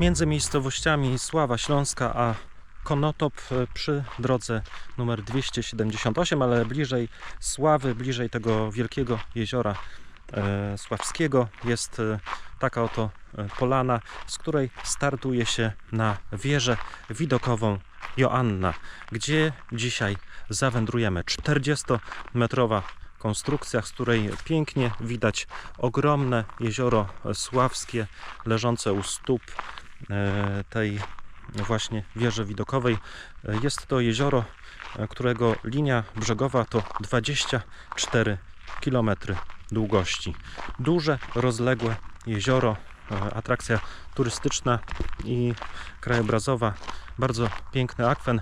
między miejscowościami Sława Śląska a Konotop e, przy drodze numer 278, ale bliżej Sławy, bliżej tego wielkiego jeziora e, Sławskiego jest e, taka oto polana, z której startuje się na wieżę widokową Joanna, gdzie dzisiaj zawędrujemy. 40-metrowa konstrukcja, z której pięknie widać ogromne jezioro Sławskie leżące u stóp tej właśnie wieży widokowej. E, Jest to jezioro, e, którego linia brzegowa to 24 km długości. Duże, rozległe jezioro, e, atrakcja turystyczna i krajobrazowa. Bardzo piękny akwen.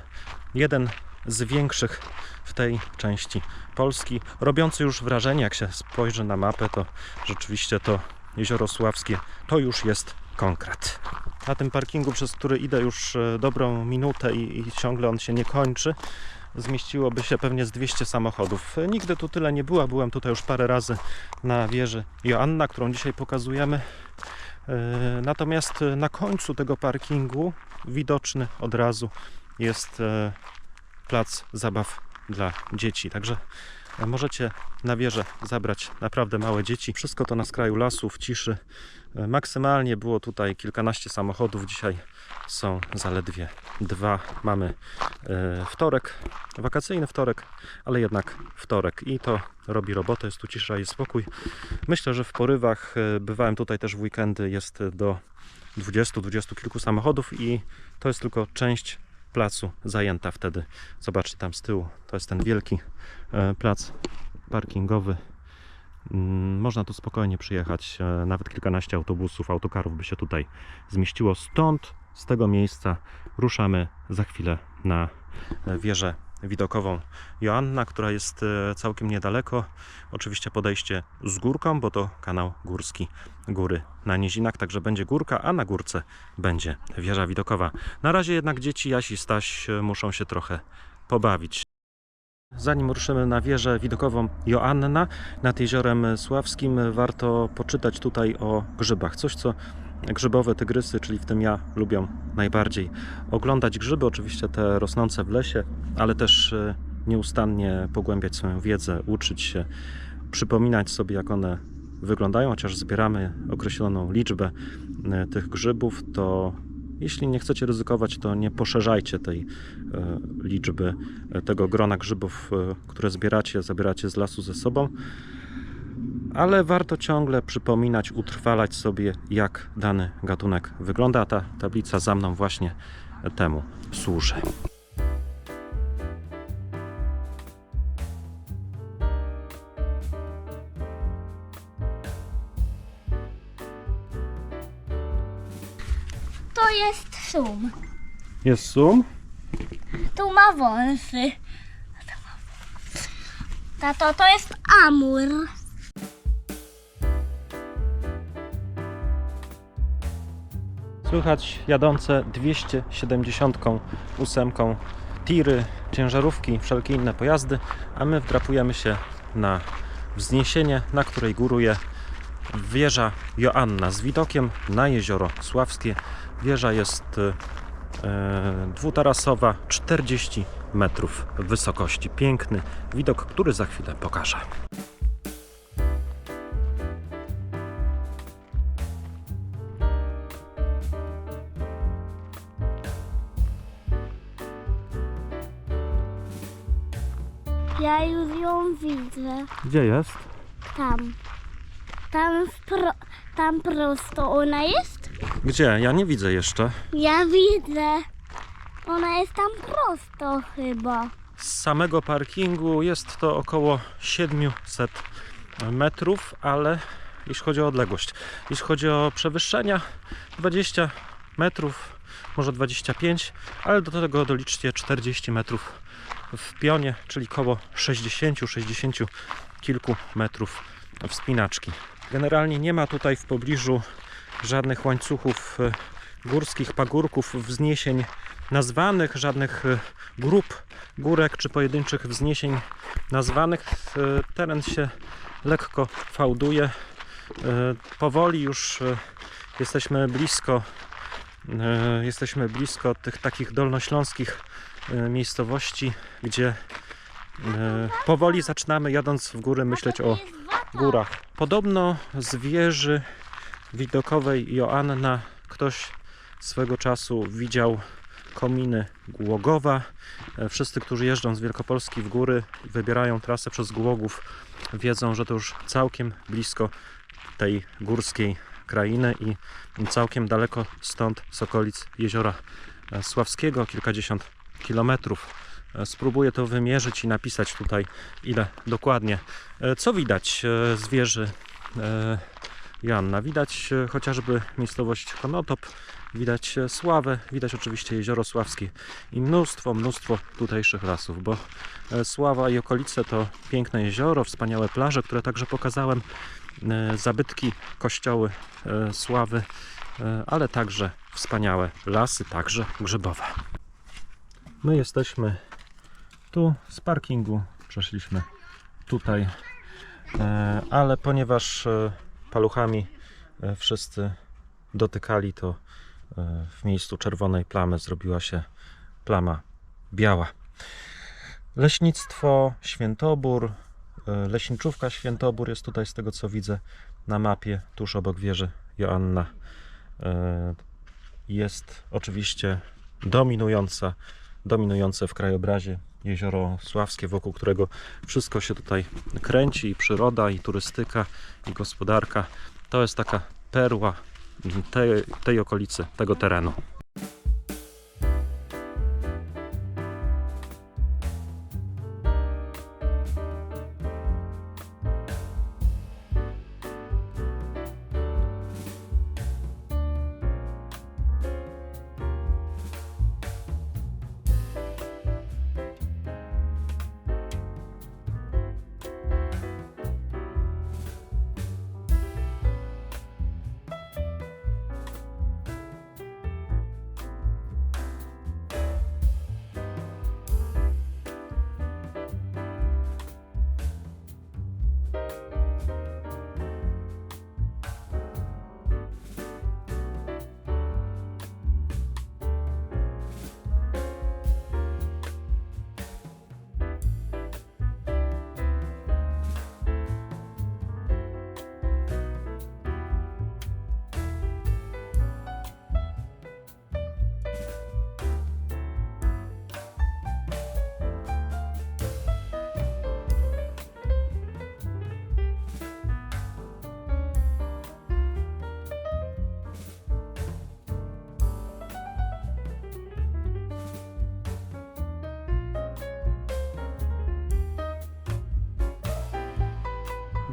Jeden z większych w tej części Polski. Robiący już wrażenie, jak się spojrzy na mapę, to rzeczywiście to jezioro Sławskie to już jest konkret. Na tym parkingu, przez który idę już e, dobrą minutę i, i ciągle on się nie kończy, zmieściłoby się pewnie z 200 samochodów. E, Nigdy tu tyle nie była, byłem tutaj już parę razy na wieży Joanna, którą dzisiaj pokazujemy. E, Natomiast na końcu tego parkingu widoczny od razu jest plac zabaw dla dzieci. Także możecie na wieżę zabrać naprawdę małe dzieci. Wszystko to na skraju lasu, w ciszy. E, Maksymalnie było tutaj kilkanaście samochodów. Dzisiaj są zaledwie dwa. Mamy e, wtorek, wakacyjny wtorek, ale jednak wtorek i to robi robotę. Jest tu cisza i spokój. Myślę, że w porywach e, bywałem tutaj też w weekendy. Jest do 20-20 kilku samochodów i to jest tylko część placu zajęta wtedy. Zobaczcie tam z tyłu, to jest ten wielki e, plac parkingowy. Mm, Można tu spokojnie przyjechać, e, nawet kilkanaście autobusów, autokarów by się tutaj zmieściło. Stąd, z tego miejsca ruszamy za chwilę na e, wieżę widokową Joanna, która jest e, całkiem niedaleko. Oczywiście podejście z górką, bo to kanał górski góry na Nizinach, także będzie górka, a na górce będzie wieża widokowa. Na razie jednak dzieci Jaś i Staś e, muszą się trochę pobawić. Zanim ruszymy na wieżę widokową Joanna nad jeziorem Sławskim, warto poczytać tutaj o grzybach. Coś, co grzybowe tygrysy, czyli w tym ja, lubią najbardziej. Oglądać grzyby, oczywiście te rosnące w lesie, ale też e, nieustannie pogłębiać swoją wiedzę, uczyć się, przypominać sobie, jak one wyglądają, chociaż zbieramy określoną liczbę e, tych grzybów, to jeśli nie chcecie ryzykować, to nie poszerzajcie tej e, liczby tego grona grzybów, które zbieracie, zabieracie z lasu ze sobą. Ale warto ciągle przypominać, utrwalać sobie, jak dany gatunek wygląda. Ta tablica za mną właśnie temu służy. To jest szum. Jest sum. Tu ma wąsy. Tato, to jest amur. Słychać jadące 278 tiry, ciężarówki, wszelkie inne pojazdy, a my wdrapujemy się na wzniesienie, na której góruje wieża Joanna z widokiem na jezioro Sławskie. Wieża jest e, dwutarasowa, 40 metrów wysokości. Piękny widok, który za chwilę pokażę. Ja już ją widzę. Gdzie jest? Tam. Tam, pro, tam prosto ona jest? Gdzie? Ja nie widzę jeszcze. Ja widzę. Ona jest tam prosto chyba. Z samego parkingu jest to około 700 metrów, ale jeśli chodzi o odległość, jeśli chodzi o przewyższenia, 20 metrów, może 25, ale do tego doliczcie 40 metrów w pionie, czyli około 60-60 kilku metrów wspinaczki. Generalnie nie ma tutaj w pobliżu żadnych łańcuchów e, górskich, pagórków, wzniesień nazwanych, żadnych e, grup górek czy pojedynczych wzniesień nazwanych. E, Teren się lekko fałduje. Powoli już jesteśmy blisko Jesteśmy blisko tych takich dolnośląskich e, miejscowości, gdzie e, powoli zaczynamy jadąc w góry myśleć o górach. Podobno z wieży widokowej Joanna ktoś swego czasu widział kominy Głogowa. E, Wszyscy, którzy jeżdżą z Wielkopolski w góry wybierają trasę przez Głogów, wiedzą, że to już całkiem blisko tej górskiej krainy i całkiem daleko stąd z okolic jeziora Sławskiego, kilkadziesiąt kilometrów. E, Spróbuję to wymierzyć i napisać tutaj, ile dokładnie. E, Co widać e, z wieży Joanna? Widać chociażby miejscowość Konotop, widać Sławę, widać oczywiście jezioro Sławskie i mnóstwo, mnóstwo tutejszych lasów, bo Sława i okolice to piękne jezioro, wspaniałe plaże, które także pokazałem, zabytki, kościoły e, Sławy, e, ale także wspaniałe lasy, także grzybowe. My jesteśmy tu z parkingu, przeszliśmy tutaj, e, ale ponieważ e, paluchami e, wszyscy dotykali, to e, w miejscu czerwonej plamy zrobiła się plama biała. Leśnictwo Świętobór, e, leśniczówka Świętobór jest tutaj z tego co widzę na mapie, tuż obok wieży Joanna. E, Jest oczywiście dominująca, dominujące w krajobrazie jezioro Sławskie, wokół którego wszystko się tutaj kręci, i przyroda, i turystyka, i gospodarka. To jest taka perła tej, tej okolicy, tego terenu.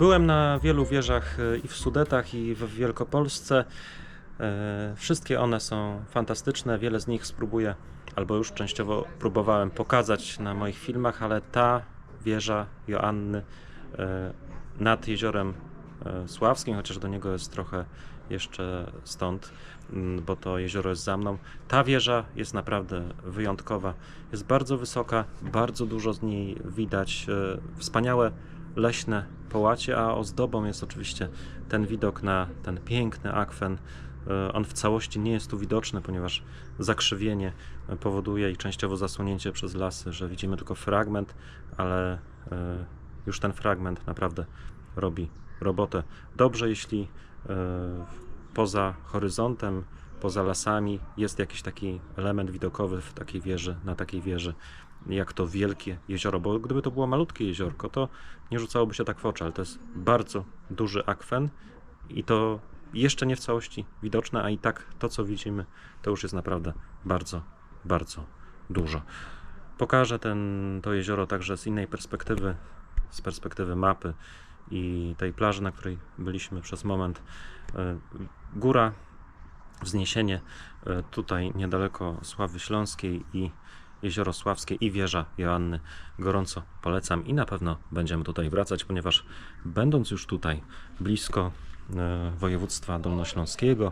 Byłem na wielu wieżach e, i w Sudetach, i w Wielkopolsce. E, Wszystkie one są fantastyczne. Wiele z nich spróbuję, albo już częściowo próbowałem pokazać na moich filmach, ale ta wieża Joanny e, nad jeziorem Sławskim, chociaż do niego jest trochę jeszcze stąd, bo to jezioro jest za mną. Ta wieża jest naprawdę wyjątkowa. Jest bardzo wysoka, bardzo dużo z niej widać. Wspaniałe leśne połacie, a ozdobą jest oczywiście ten widok na ten piękny akwen. E, On w całości nie jest tu widoczny, ponieważ zakrzywienie powoduje i częściowo zasłonięcie przez lasy, że widzimy tylko fragment, ale e, już ten fragment naprawdę robi robotę. Dobrze, jeśli e, poza horyzontem, poza lasami jest jakiś taki element widokowy w takiej wieży, na takiej wieży, jak to wielkie jezioro, bo gdyby to było malutkie jeziorko, to nie rzucałoby się tak w oczy, ale to jest bardzo duży akwen i to jeszcze nie w całości widoczne, a i tak to, co widzimy, to już jest naprawdę bardzo, bardzo dużo. Pokażę ten, to jezioro także z innej perspektywy, z perspektywy mapy i tej plaży, na której byliśmy przez moment. E, Góra, wzniesienie e, tutaj niedaleko Sławy Śląskiej i Jezioro Sławskie i wieża Joanny gorąco polecam i na pewno będziemy tutaj wracać, ponieważ będąc już tutaj blisko e, województwa dolnośląskiego,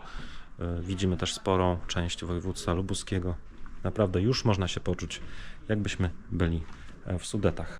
e, widzimy też sporą część województwa lubuskiego. Naprawdę już można się poczuć, jakbyśmy byli e, w Sudetach.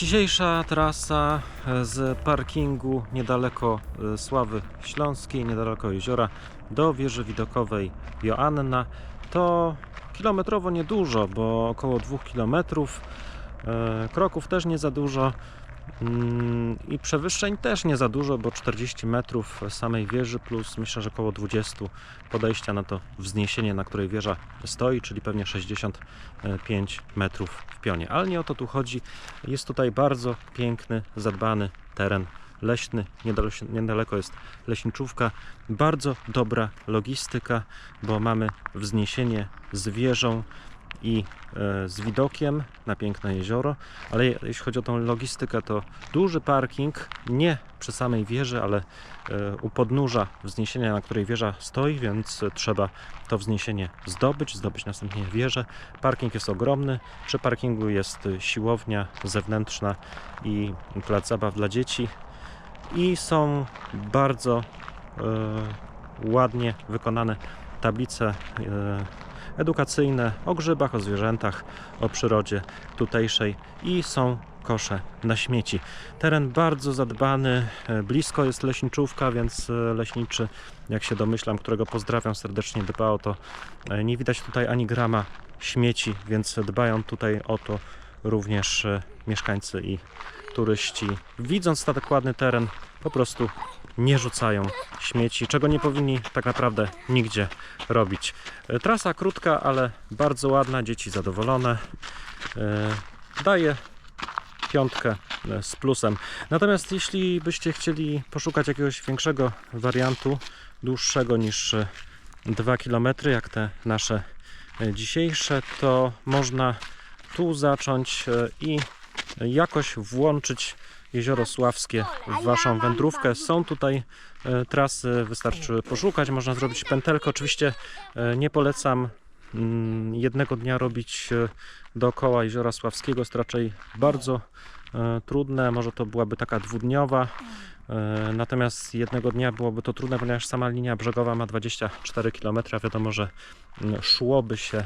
Dzisiejsza trasa e, z parkingu niedaleko e, Sławy Śląskiej, niedaleko jeziora do wieży widokowej Joanna to kilometrowo niedużo, bo około 2 kilometrów. E, Kroków też nie za dużo i przewyższeń też nie za dużo, bo 40 metrów samej wieży plus myślę, że około 20 podejścia na to wzniesienie, na której wieża stoi, czyli pewnie 65 metrów w pionie. Ale nie o to tu chodzi. Jest tutaj bardzo piękny, zadbany teren leśny. Niedaleko, niedaleko jest leśniczówka. Bardzo dobra logistyka, bo mamy wzniesienie z wieżą i e, z widokiem na piękne jezioro. Ale je- jeśli chodzi o tą logistykę, to duży parking, nie przy samej wieży, ale e, u podnóża wzniesienia, na której wieża stoi, więc trzeba to wzniesienie zdobyć, zdobyć następnie wieżę. Parking jest ogromny. Przy parkingu jest e, siłownia zewnętrzna i plac zabaw dla dzieci. I są bardzo ładnie wykonane tablice edukacyjne o grzybach, o zwierzętach, o przyrodzie tutejszej i są kosze na śmieci. Teren bardzo zadbany, e, blisko jest leśniczówka, więc e, leśniczy, jak się domyślam, którego pozdrawiam serdecznie, dba o to. E, Nie widać tutaj ani grama śmieci, więc dbają tutaj o to również mieszkańcy i turyści. Widząc tak ładny teren, po prostu nie rzucają śmieci, czego nie powinni tak naprawdę nigdzie robić. E, Trasa krótka, ale bardzo ładna, dzieci zadowolone. E, Daje piątkę e, z plusem. Natomiast jeśli byście chcieli poszukać jakiegoś większego wariantu, dłuższego niż e, 2 km, jak te nasze dzisiejsze, to można tu zacząć i jakoś włączyć Jezioro Sławskie w Waszą wędrówkę. Są tutaj e, trasy, wystarczy poszukać, można zrobić pętelkę. Oczywiście e, nie polecam mm, jednego dnia robić e, dookoła Jeziora Sławskiego, jest raczej bardzo trudne, może to byłaby taka dwudniowa. Natomiast jednego dnia byłoby to trudne, ponieważ sama linia brzegowa ma 24 km. Wiadomo, że mm, szłoby się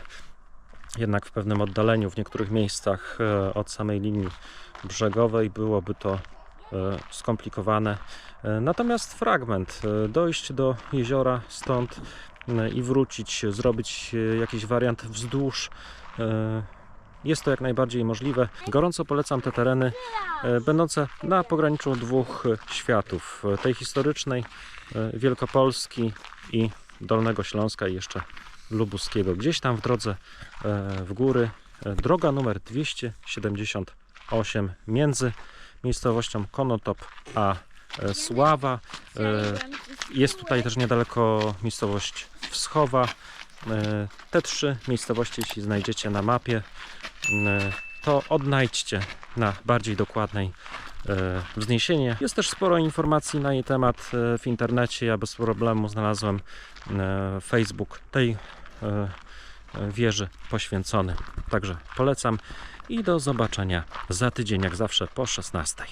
jednak w pewnym oddaleniu w niektórych miejscach e, od samej linii brzegowej byłoby to e, skomplikowane. E, Natomiast fragment, dojść do jeziora stąd i wrócić, zrobić jakiś wariant wzdłuż. Jest to jak najbardziej możliwe. Gorąco polecam te tereny będące na pograniczu dwóch światów: tej historycznej Wielkopolski i Dolnego Śląska i jeszcze Lubuskiego. Gdzieś tam w drodze e, w góry e, droga numer 278 między miejscowością Konotop a e, Sława. Jest tutaj też niedaleko miejscowość Wschowa. Te trzy miejscowości, jeśli znajdziecie na mapie, to odnajdźcie na bardziej dokładnej wzniesienie. Jest też sporo informacji na jej temat e, w internecie. Ja bez problemu znalazłem e, Facebook tej e, e, wieży poświęcony. Także polecam i do zobaczenia za tydzień, jak zawsze po 16.